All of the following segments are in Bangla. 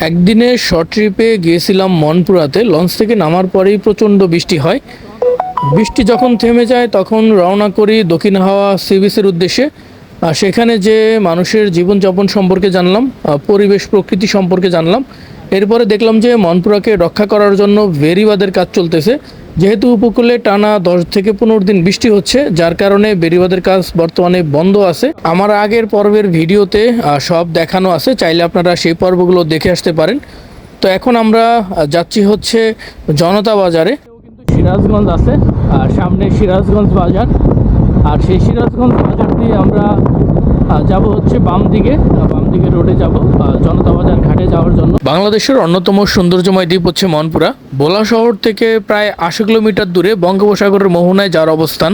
একদিনে শর্ট ট্রিপে গিয়েছিলাম মনপুরাতে। লঞ্চ থেকে নামার পরেই প্রচণ্ড বৃষ্টি হয়। বৃষ্টি যখন থেমে যায়, তখন রওনা করি দক্ষিণ হাওয়া সিবিসির উদ্দেশ্যে। আর সেখানে যে মানুষের জীবনযাপন সম্পর্কে জানলাম পরিবেশ, প্রকৃতি সম্পর্কে জানলাম। এরপরে দেখলাম যে মনপুরাকে রক্ষা করার জন্য ভেরিবাদের কাজ চলতেছে। যেহেতু উপকূলে টানা দশ থেকে পনেরো দিন বৃষ্টি হচ্ছে, যার কারণে বেরিবাদের কাজ বর্তমানে বন্ধ আছে। আমার আগের পর্বের ভিডিওতে সব দেখানো আছে, চাইলে আপনারা সেই পর্বগুলো দেখে আসতে পারেন। তো এখন আমরা যাচ্ছি হচ্ছে জনতা বাজারে। সিরাজগঞ্জ আছে, আর সামনে সিরাজগঞ্জ বাজার। আর সেই সিরাজগঞ্জ বাজার দিয়ে আমরা যাব হচ্ছে বাম দিকে বাম দিকে রোডে যাব জনতা যাওয়ার জন্য। বাংলাদেশের অন্যতম সৌন্দর্যময় দ্বীপ হচ্ছে মনপুরা। ভোলা শহর থেকে প্রায় আশি কিলোমিটার দূরে বঙ্গোপসাগরের মোহনায় যাওয়ার অবস্থান।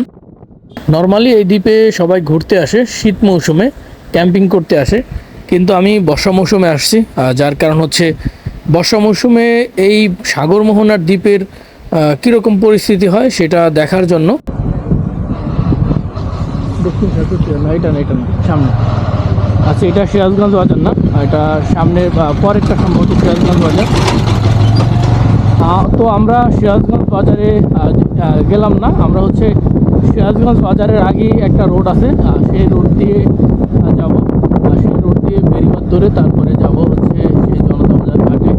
নর্মালি এই দ্বীপে সবাই ঘুরতে আসে শীত মৌসুমে ক্যাম্পিং করতে আসে। কিন্তু আমি বর্ষা মৌসুমে আসছি যার কারণ হচ্ছে বর্ষা মৌসুমে এই সাগর মোহনার দ্বীপের কীরকম পরিস্থিতি হয় সেটা দেখার জন্য। দক্ষিণ না এটা না এটা না সামনে। আচ্ছা এটা সিরাজগঞ্জ বাজার না? এটা সামনের পরেরটা সম্ভবত সিরাজগঞ্জ বাজার। তো আমরা সিরাজগঞ্জ বাজারে গেলাম না। আমরা হচ্ছে সিরাজগঞ্জ বাজারের আগেই একটা রোড আছে। সেই রোড দিয়ে যাব। সেই রোড দিয়ে বেরিবাদ ধরে তারপরে যাব হচ্ছে সেই জনতা বাজার ঘাটে।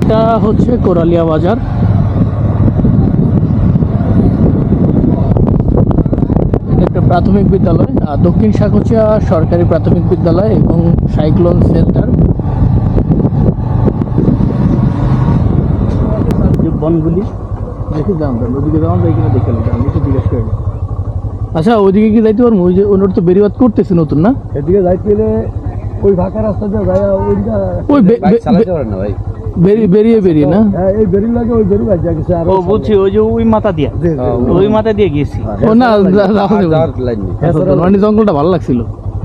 এটা হচ্ছে কোরালিয়া বাজার এটা একটা প্রাথমিক বিদ্যালয় দক্ষিণ শাকুচিয়া সরকারি প্রাথমিক বিদ্যালয় এবং সাইক্লোন সেন্টার। বনগুলি দেখি জানতাম ওদিকে যাওয়া যায় কিনা দেখে আমি জিজ্ঞেস করি আচ্ছা ওইদিকে কি যাইতে পারব? ওই যে ওনার তো বেরিবাদ করতেছে নতুন না? এদিকে যাইতে গেলে ওই ফাঁকা রাস্তা দিয়ে যায় ওই বে- বে- পারেন না ভাই। বেরিয়ে বেরিয়ে না হ্যাঁ, এই বেরির লাগে ওই বেরি বাজা গেছে আর ও বুঝছি ওই যে ওই মাথা দিয়া। ওই মাথা দিয়ে গেছি ও না যাবে আচ্ছা, মানে জঙ্গলটা ভালো লাগছিল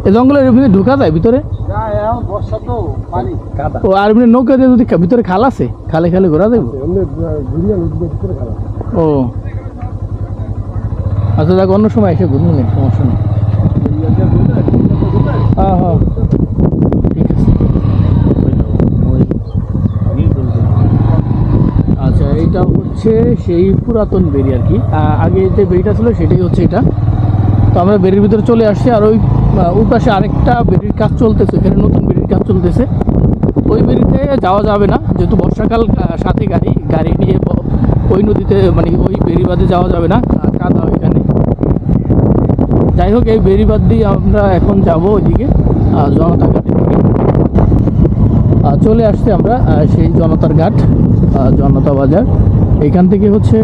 এই জঙ্গলের ভিতরে ঢুকা যায় ভিতরে বর্ষা তো পানি কাদা ও আর এমনি নৌকা দিয়ে যদি ভিতরে খাল আছে খালে খালে ঘোরা এমনি খারাপ ও আচ্ছা দেখ অন্য সময় এসে ঘুরবো না সমস্যা নেই হ্যাঁ হ্যাঁ ঠিক আছে এইটা হচ্ছে সেই পুরাতন বেরি আর কি। আগে যে বেরিটা ছিল সেটাই হচ্ছে এটা। তো আমরা বেরির ভিতরে চলে আসছি আর ওই ওই পাশে আরেকটা বেরির কাজ চলতেছে, এখানে নতুন বেরির কাজ চলতেছে। ওই বেরিতে যাওয়া যাবে না, যেহেতু বর্ষাকাল সাথে গাড়ি গাড়ি নিয়ে ওই নদীতে মানে ওই বেরিবাদে যাওয়া যাবে না কাদা ওইখানে। যাই হোক, এই বেরিবাদ দিয়ে আমরা এখন যাব ওইদিকে জনতা ঘাটের দিকে। চলে আসছি আমরা সেই জনতার ঘাট জনতা বাজার। এখান থেকে হচ্ছে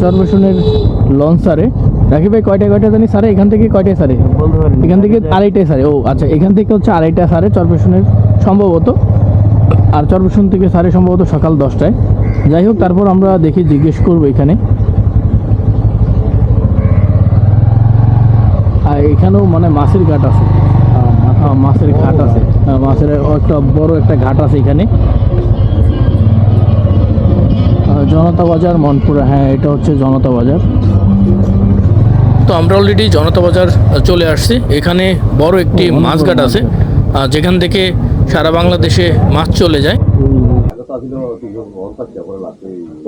চরবেশনের লঞ্চ সারে রাখি ভাই কয়টা কয়টা জানি সারে? এখান থেকে কয়টায় সারে? এখান থেকে আড়াইটায় সারে। ও আচ্ছা এখান থেকে হচ্ছে আড়াইটা সারে চরবেশনের সম্ভবত। আর চরবেশন থেকে সারে সম্ভবত সকাল দশটায়। যাই হোক তারপর আমরা দেখি জিজ্ঞেস করব এখানে। আর এখানেও মানে মাছের ঘাট আছে। মাছের ঘাট আছে। মাছের একটা বড় একটা ঘাট আছে এখানে। জনতা বাজার মনপুরা হ্যাঁ এটা হচ্ছে জনতা বাজার। তো আমরা অলরেডি জনতা বাজার চলে আসছি। এখানে বড় একটি মাছ ঘাট আছে। যেখান থেকে সারা বাংলাদেশে মাছ চলে যায়।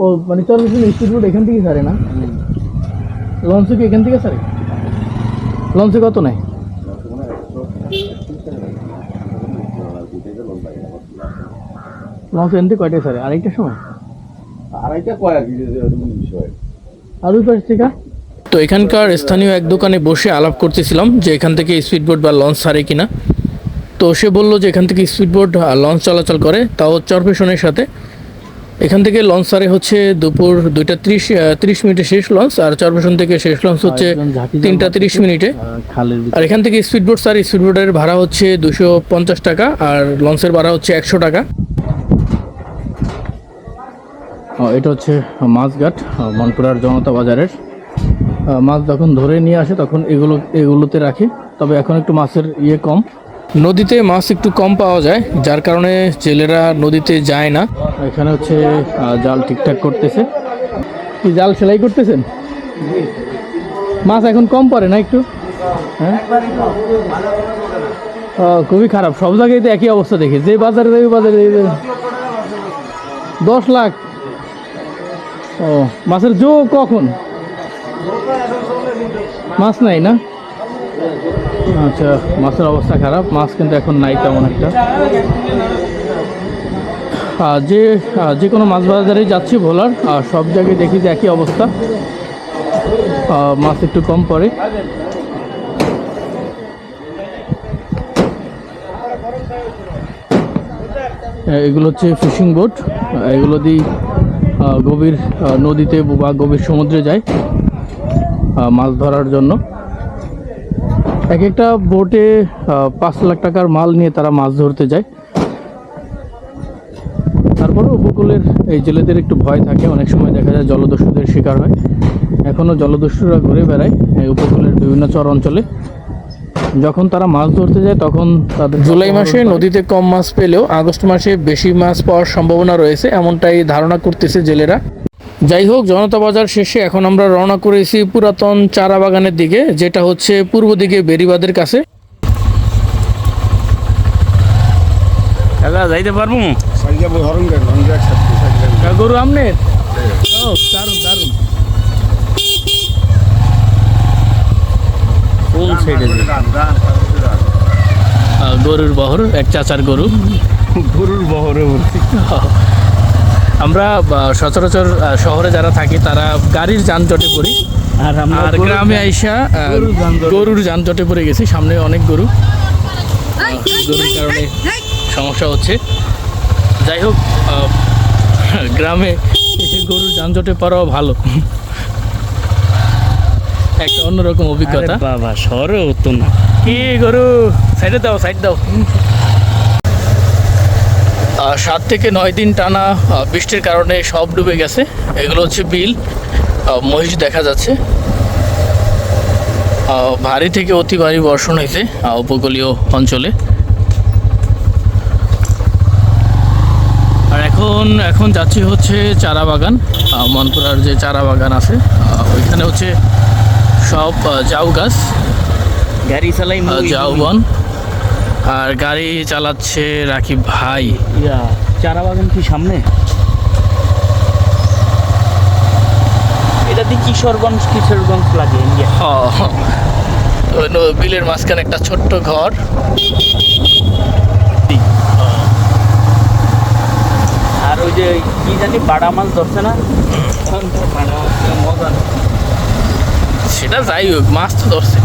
ও মানে চরবেশন স্পিড বোট এখান থেকে সারে না? লঞ্চে কি এখান থেকে সারে লঞ্চে কত নেয়? লঞ্চ এখান থেকে কয়টায় সারে আড়াইটার সময়? আড়াইটা কয় বিষয়। আর ওই পাশ থেকে? তো এখানকার স্থানীয় এক দোকানে বসে আলাপ করতেছিলাম যে এখান থেকে স্পিডবোট বা লঞ্চ ছাড়ে কিনা। তো সে বলল যে এখান থেকে স্পিডবোট লঞ্চ চলাচল করে তাও চরপেশনের সাথে। এখান থেকে লঞ্চ ছাড়ে হচ্ছে দুপুর দুইটা ত্রিশ ত্রিশ মিনিটে শেষ লঞ্চ আর চরপেশন থেকে শেষ লঞ্চ হচ্ছে তিনটা তিরিশ মিনিটে। আর এখান থেকে স্পিডবোট স্যার স্পিডবোটের ভাড়া হচ্ছে দুশো পঞ্চাশ টাকা আর লঞ্চের ভাড়া হচ্ছে একশো টাকা। এটা হচ্ছে মাছঘাট মনপুরার জনতা বাজারের। মাছ যখন ধরে নিয়ে আসে তখন এগুলো এগুলোতে রাখে। তবে এখন একটু মাছের ইয়ে কম। নদীতে মাছ একটু কম পাওয়া যায় যার কারণে জেলেরা নদীতে যায় না। এখানে হচ্ছে জাল ঠিকঠাক করতেছে। কি জাল সেলাই করতেছেন? মাছ এখন কম পড়ে না একটু? হ্যাঁ? খুবই খারাপ। সব জায়গায় তো একই অবস্থা দেখি। যে বাজারে ওই বাজারে দশ লাখ। ও মাছের জো কখন? মাছ নাই না? আচ্ছা মাছের অবস্থা খারাপ মাছ কিন্তু এখন নাই তেমন একটা। যে যে কোনো মাছ বাজারে যাচ্ছি ভোলার আর সব জায়গায় দেখি যে একই অবস্থা। মাছ একটু কম পড়ে। এগুলো হচ্ছে ফিশিং বোট এগুলো দিয়ে আহ, গভীর নদীতে বা গভীর সমুদ্রে যায় মাছ ধরার জন্য। এক একটা বোটে পাঁচ লাখ টাকার মাল নিয়ে তারা মাছ ধরতে যায়। তারপরে উপকূলের এই জেলেদের একটু ভয় থাকে। অনেক সময় দেখা যায় জলদস্যুদের শিকার হয়। এখনও জলদস্যুরা ঘুরে বেড়ায় এই উপকূলের বিভিন্ন চর অঞ্চলে। যখন তারা মাছ ধরতে যায় তখন তাদের জুলাই মাসে নদীতে কম মাছ পেলেও আগস্ট মাসে বেশি মাছ পাওয়ার সম্ভাবনা রয়েছে এমনটাই ধারণা করতেছে জেলেরা। যাই হোক জনতা বাজার শেষে এখন আমরা রওনা করেছি পুরাতন চারা বাগানের দিকে যেটা হচ্ছে পূর্ব দিকে বেরিবাদের কাছে। দাদা যাইতে পারব? গরু আমনের ও দারুণ কোন সাইডে গরুর বহর এক চাচার গরু। গরুর বহরে ভর্তি আমরা সচরাচর শহরে যারা থাকি তারা গাড়ির যানজটে পড়ি। আর গ্রামে আইসা গরুর যানজটে। পড়ে গেছি। সামনে অনেক গরু। গরুর কারণে সমস্যা হচ্ছে। যাই হোক গ্রামে গরুর যানজটে পড়াও ভালো। একটা অন্যরকম অভিজ্ঞতা। বাবা হতো না। কি গরু? সাইডে দাও সাইড দাও। সাত থেকে নয় দিন টানা বৃষ্টির কারণে সব ডুবে গেছে। এগুলো হচ্ছে বিল মহিষ দেখা যাচ্ছে। ভারী থেকে অতি ভারী বর্ষণ হয়েছে উপকূলীয় অঞ্চলে। আর এখন এখন যাচ্ছি হচ্ছে চারা বাগান মনপুরার যে চারা বাগান আছে ওইখানে হচ্ছে সব জাউ গাছ। গাড়ি চালাই আহ, জাউবন আর গাড়ি চালাচ্ছে রাকিব ভাই। ইয়া চারা বাগান কি সামনে? এটা দিয়ে কিশোরগঞ্জ কিশোরগঞ্জ লাগে ইন্ডিয়া। বিলের মাঝখানে একটা ছোট্ট ঘর। আর ওই যে কি জানি বাড়া মাছ ধরছে না? মজা। সেটা যাই হোক, মাছ তো ধরছে।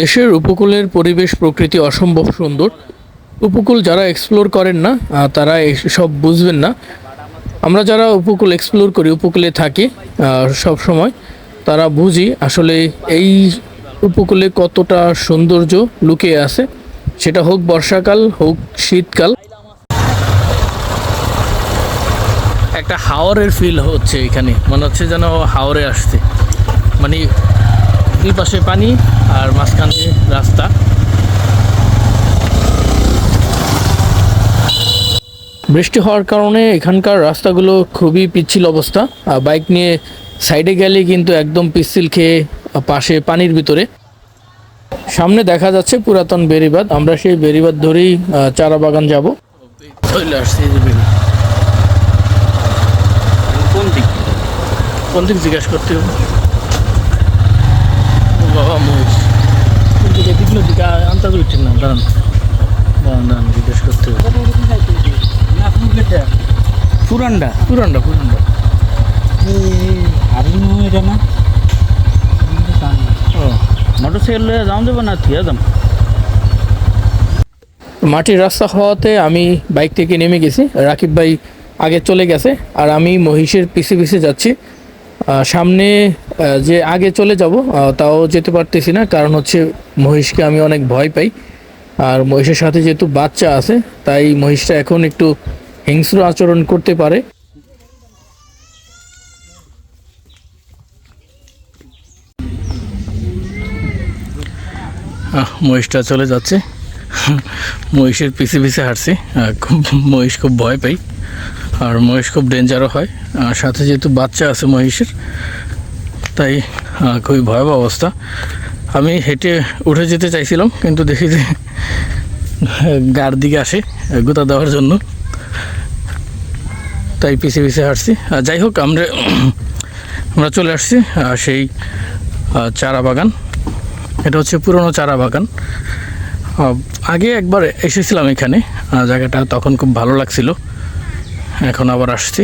দেশের উপকূলের পরিবেশ প্রকৃতি অসম্ভব সুন্দর। উপকূল যারা এক্সপ্লোর করেন না তারা সব বুঝবেন না। আমরা যারা উপকূল এক্সপ্লোর করি, উপকূলে থাকি সব সময়, তারা বুঝি আসলে এই উপকূলে কতটা সৌন্দর্য লুকিয়ে আছে। সেটা হোক বর্ষাকাল, হোক শীতকাল একটা হাওরের ফিল হচ্ছে এখানে। মনে হচ্ছে যেন হাওরে আসছে। মানে দুই পাশে পানি আর মাঝখানে রাস্তা। বৃষ্টি হওয়ার কারণে এখানকার রাস্তাগুলো খুবই পিচ্ছিল অবস্থা। আর বাইক নিয়ে সাইডে গেলে কিন্তু একদম পিচ্ছিল খেয়ে পাশে পানির ভিতরে। সামনে দেখা যাচ্ছে পুরাতন বেরিবাদ আমরা সেই বেরিবাদ ধরেই চারা বাগান যাব চলে আসছে এই যে বেরি। কোন দিক? কোন দিক জিজ্ঞাসা করতে হবে? ও বাবা মহিষ কোন দিকে আন্তাজ উঠছেন না দাঁড়ান। দাঁড়ান দাঁড়ান জিজ্ঞেস করতে হবে। পুরান্ডা? আর এটা না ও মোটর সাইকেল যাও যাব না? থিয়া যাম মাটির রাস্তা হওয়াতে আমি বাইক থেকে নেমে গেছি। রাকিব ভাই আগে চলে গেছে, আর আমি মহিষের পিছে পিছে যাচ্ছি। সামনে যে আগে চলে যাব তাও যেতে পারতেছি না, কারণ হচ্ছে মহিষকে আমি অনেক ভয় পাই। আর মহিষের সাথে যেহেতু বাচ্চা আছে, তাই মহিষটা এখন একটু হিংস্র আচরণ করতে পারে। মহিষটা চলে যাচ্ছে। মহিষের পিছে পিছে হাঁটছি খুব মহিষ খুব ভয় পাই। আর মহিষ খুব ডেঞ্জারও হয়। আর সাথে যেহেতু বাচ্চা আছে মহিষের, তাই খুবই ভয়াবহ অবস্থা। আমি হেঁটে উঠে যেতে চাইছিলাম, কিন্তু দেখি যে গার দিকে আসে গোতা দেওয়ার জন্য। তাই পিছে পিছে হাঁটছি। আর যাই হোক, আমরা আমরা চলে আসছি সেই চারা বাগান। এটা হচ্ছে পুরনো চারা বাগান। আগে একবার এসেছিলাম এখানে জায়গাটা তখন খুব ভালো লাগছিল। এখন আবার আসছি।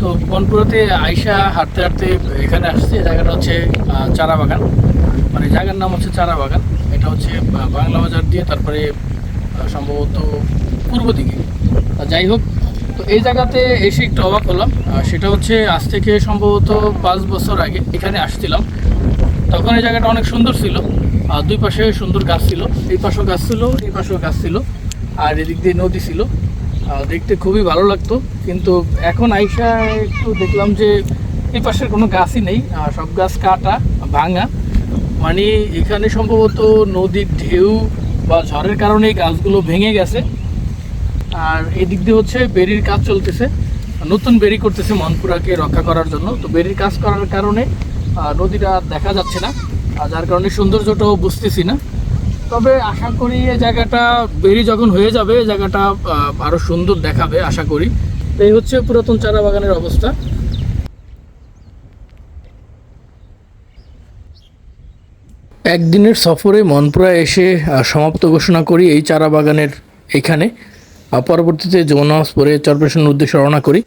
তো বনপুরাতে আইসা হাঁটতে হাঁটতে এখানে আসছি জায়গাটা হচ্ছে চারা বাগান। মানে জায়গার নাম হচ্ছে চারা বাগান। এটা হচ্ছে বাংলা বাজার দিয়ে তারপরে সম্ভবত পূর্ব দিকে। যাই হোক, তো এই জায়গাতে এসে একটু অবাক হলাম। সেটা হচ্ছে, আজ থেকে সম্ভবত পাঁচ বছর আগে এখানে আসছিলাম। তখন এই জায়গাটা অনেক সুন্দর ছিল। দুই পাশে সুন্দর গাছ ছিল। এই পাশেও গাছ ছিল, এই পাশেও গাছ ছিল, আর এদিক দিয়ে নদী ছিল। দেখতে খুবই ভালো লাগতো, কিন্তু এখন আইসা একটু দেখলাম যে এই পাশের কোনো গাছই নেই সব গাছ কাটা, ভাঙা। মানে এখানে সম্ভবত নদীর ঢেউ বা ঝড়ের কারণে এই গাছগুলো ভেঙে গেছে। আর এদিক দিয়ে হচ্ছে বেরির কাজ চলতেছে। নতুন বেরি করতেছে মনপুরাকে রক্ষা করার জন্য। তো বেরির কাজ করার কারণে নদীটা দেখা যাচ্ছে না। যার কারণে সৌন্দর্যটাও বুঝতেছি না। তবে আশা করি এই জায়গাটা বেরি যখন হয়ে যাবে এই জায়গাটা আহ, আরও সুন্দর দেখাবে আশা করি। এই হচ্ছে পুরাতন চারা বাগানের অবস্থা। একদিনের সফরে মনপুরা এসে সমাপ্ত ঘোষণা করি এই চারা বাগানের এখানে পরবর্তীতে যমুনা পরে চরপেশনের উদ্দেশ্যে রওনা করি।